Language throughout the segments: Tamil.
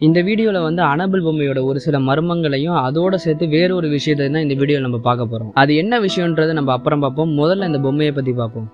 இந்த வீடியோவில் வந்து அனபிள் பொம்மையோட ஒரு சில மர்மங்களையும் அதோட சேர்த்து வேற ஒரு விஷயத்தை தான் இந்த வீடியோவில் நம்ம பார்க்க போகிறோம் அது என்ன விஷயன்றதை நம்ம அப்புறம் பார்ப்போம். முதல்ல இந்த பொம்மையை பற்றி பார்ப்போம்.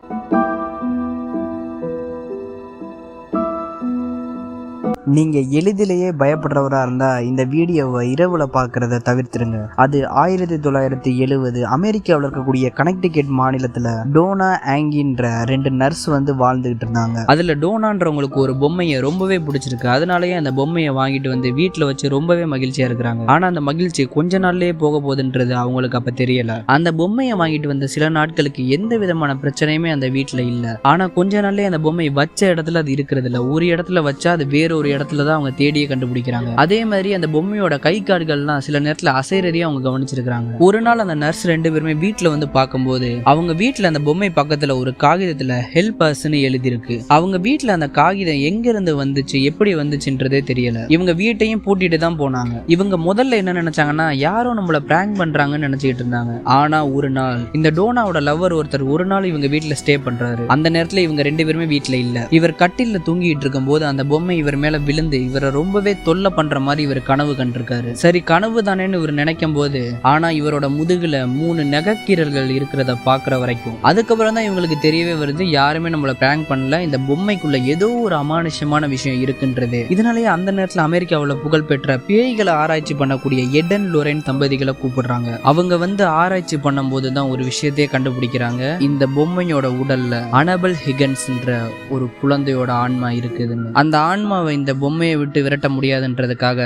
நீங்கள் எளிதிலேயே பயப்படுறவராக இருந்தால் இந்த வீடியோவை இரவில் பார்க்குறத தவிர்த்துருங்க. அது ஆயிரத்தி தொள்ளாயிரத்தி எழுவது அமெரிக்காவில் இருக்கக்கூடிய கனெக்டிகேட் மாநிலத்தில் டோனா ஆங்கின்ற ரெண்டு நர்ஸ் வந்து வாழ்ந்துகிட்டு இருந்தாங்க. அதில் டோனான்றவங்களுக்கு ஒரு பொம்மையை ரொம்பவே பிடிச்சிருக்கு. அதனாலேயே அந்த பொம்மையை வாங்கிட்டு வந்து வீட்டில் வச்சு ரொம்பவே மகிழ்ச்சியாக இருக்கிறாங்க. ஆனால் அந்த மகிழ்ச்சி கொஞ்ச நாள்லயே போக போகுதுன்றது அவங்களுக்கு அப்போ தெரியல. அந்த பொம்மையை வாங்கிட்டு வந்த சில நாட்களுக்கு எந்த விதமான பிரச்சனையுமே அந்த வீட்டில் இல்லை. ஆனால் கொஞ்ச நாள்லயே அந்த பொம்மை வச்ச இடத்துல அது இருக்கிறது இல்ல ஒரு இடத்துல வச்சா அது வேற ஒரு இடத்துல தான் அவங்க தேடியே கண்டுபிடிக்கிறாங்க. அதே மாதிரி அந்த பொம்மையோட கை கால்கள்லாம் சில நேரத்தில் அசைறதையும் அவங்க கவனிச்சிருக்காங்க ஒரு நாள் அந்த நர்ஸ் ரெண்டு பேருமே வீட்டில் வந்து பார்க்கும்போது அவங்க வீட்டில் அந்த பொம்மை பக்கத்தில் ஒரு காகிதத்தில் ஹெல்ப் அஸ்ன்னு எழுதியிருக்கு. அவங்க வீட்டில் அந்த காகிதம் எங்கிருந்து வந்துச்சு எப்படி வந்துச்சுன்றதே தெரியல. இவங்க வீட்டையும் பூட்டிட்டு தான் போனாங்க. இவங்க முதல்ல என்ன நினைச்சாங்கன்னா யாரோ நம்மள பிராங்க் பண்றாங்கன்னு நினைச்சிட்டு இருந்தாங்க. ஆனா ஒரு நாள் இந்த டோனாவோட லவ்வர் ஒருத்தர் ஒரு நாள் இவங்க வீட்டுல ஸ்டே பண்றாரு. அந்த நேரத்துல இவங்க ரெண்டு பேருமே வீட்டுல இல்ல. இவர் கட்டில தூங்கிட்டு இருக்கும்போது அந்த பொம்மை இவர் மேல விழுந்து இவரை ரொம்பவே தொல்லை பண்ற மாதிரி இவர் கனவு கண்டிருக்காரு. சரி கனவு தானேன்னு இவர் நினைக்கும் போது ஆனா இவரோட முதுகுல மூணு நெகக்கீரல்கள் இருக்கிறத பாக்குற வரைக்கும். அதுக்கப்புறம் தான் இவங்களுக்கு தெரியவே வருது யாருமே நம்மள பிராங்க் பண்ணல இந்த பொம்மைக்குள்ள ஏதோ ஒரு அமானுஷ்யமான விஷயம் இருக்குன்றது. இதனாலேயே அந்த நேரத்தில் அமெரிக்காவில் புகழ்பெற்ற பேய்களை ஆராய்ச்சி பண்ணக்கூடிய எடன் லொரேன் தம்பதிகளை கூப்பிடுறாங்க. அவங்க வந்து ஆராய்ச்சி பண்ணும்போது தான் ஒரு விஷயத்தையே கண்டுபிடிக்கிறாங்க. இந்த பொம்மையோட உடல்ல அனபல் ஹிகன்ஸ்ன்ற ஒரு குழந்தையோட ஆன்மா இருக்குதுன்னு. அந்த ஆன்மாவை இந்த பொம்மையை விட்டு விரட்ட முடியாதுன்றதுக்காக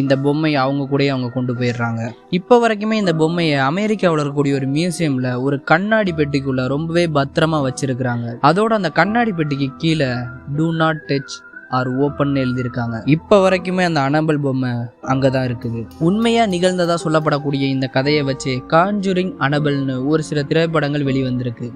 இந்த பொம்மையை அவங்க கூடயே அவங்க கொண்டு போயிடுறாங்க. இப்போ வரைக்குமே இந்த பொம்மையை அமெரிக்காவில் இருக்கக்கூடிய ஒரு மியூசியமில் ஒரு கண்ணாடி பெட்டிக்குள்ளே ரொம்பவே பத்திரமா வச்சிருக்கிறாங்க. அதோட அந்த கண்ணாடி பெட்டிக்கு கீழே do not touch or open எழுதியிருக்காங்க. இப்போ வரைக்குமே அந்த அனபல் பொம்மை அங்கே தான் இருக்குது. உண்மையாக நிகழ்ந்ததாக சொல்லப்படக்கூடிய இந்த கதையை வச்சு காஞ்சூரிங் அனபல்னு ஒரு சில திரைப்படங்கள் வெளிவந்திருக்கு.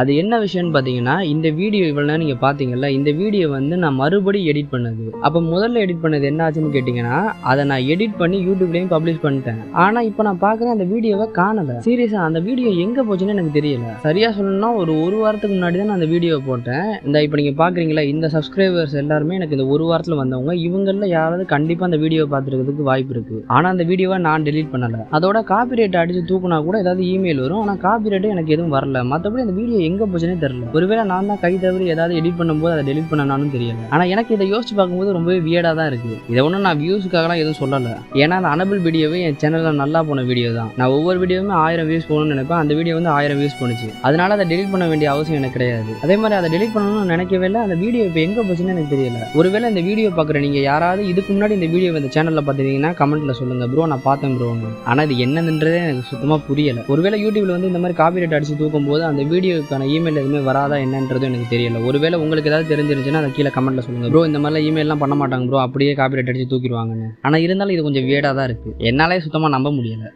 அது என்ன விஷயம்னு பார்த்தீங்கன்னா இந்த வீடியோ இவ்வளோ நேரம் நீங்கள் பார்த்தீங்கல்ல இந்த வீடியோ வந்து நான் மறுபடியும் எடிட் பண்ணது. அப்போ முதல்ல எடிட் பண்ணது என்ன ஆச்சுன்னு கேட்டிங்கன்னா அதை நான் எடிட் பண்ணி யூடியூப்லேயும் பப்ளிஷ் பண்ணிட்டேன். ஆனால் இப்போ நான் பார்க்குறேன் அந்த வீடியோவை காணலை. சீரியஸாக அந்த வீடியோ எங்கே போச்சுன்னு எனக்கு தெரியல. சரியாக சொல்லணும்னா ஒரு ஒரு வாரத்துக்கு முன்னாடி தான் நான் அந்த வீடியோ போட்டேன். இந்த இப்போ நீங்கள் பார்க்குறீங்களா இந்த சப்ஸ்கிரைபர்ஸ் எல்லாருமே எனக்கு இந்த ஒரு வாரத்தில் வந்தவங்க இவங்களில் யாராவது கண்டிப்பாக அந்த வீடியோ பார்த்துருக்கிறதுக்கு வாய்ப்பு இருக்குது ஆனால் அந்த வீடியோவை நான் டெலீட் பண்ணலை. அதோட காப்பிரைட் அடித்து தூக்குனா கூட ஏதாவது இமெயில் வரும். ஆனால் காப்பிரைட்டு எனக்கு எதுவும் வரல. மற்றபடி அந்த வீடியோ எங்கே போச்சுன்னே தெரியல. ஒருவேளை நான் தான் கை தவறி ஏதாவது எடிட் பண்ணும்போது அதை டெலிட் பண்ணனாலும் தெரியல. ஆனால் எனக்கு இதை யோசிச்சு பார்க்கும்போது ரொம்பவே வியடாக தான் இருக்குது. இதை ஒன்றும் நான் வியூஸுக்காகலாம் எதுவும் சொல்லலை. ஏன்னா அந்த அனபிள் வீடியோவே என் சேனலில் நல்லா போன வீடியோ தான். நான் ஒவ்வொரு வீடியோவுமே ஆயிரம் வியூஸ் போகணும்னு நினைப்பேன். அந்த வீடியோ வந்து ஆயிரம் வியூஸ் போணுச்சு. அதனால அதை டெலிட் பண்ண வேண்டிய அவசியம் எனக்கு கிடையாது. அதே மாதிரி அதை டெலிட் பண்ணணும்னு நினைக்கவே இல்லை. அந்த வீடியோ இப்போ எங்கே போச்சுன்னு எனக்கு தெரியல. ஒருவேளை இந்த வீடியோ பார்க்குற நீங்கள் யாராவது இதுக்கு முன்னாடி இந்த வீடியோ இந்த சேனலில் பார்த்துருந்தீங்கன்னா கமெண்ட்டில் சொல்லுங்கள் ப்ரோ நான் பார்த்தேன் ப்ரோ. ஆனால் இது என்னதுன்றதே எனக்கு சுத்தமாக புரியலை. ஒருவேளை யூடியூப்ல வந்து இந்த மாதிரி காப்பிரைட் அடிச்சு தூக்கும் போது அந்த வீடியோக்கான இமெயில் எதுவுமே வராதா என்னன்றதும் எனக்கு தெரியல. ஒருவேளை உங்களுக்கு ஏதாவது தெரிஞ்சிருந்துச்சுன்னா அதை கீழே கமெண்ட்ல சொல்லுங்க ப்ரோ இந்த மாதிரிலாம் இமெயிலாம் பண்ண மாட்டாங்க ப்ரோ அப்படியே காப்பிரைட் அடிச்சு தூக்கிடுவாங்கன்னு. ஆனால் இருந்தாலும் இது கொஞ்சம் வேடாக தான் இருக்குது என்னாலே சுத்தமாக நம்ப முடியலை.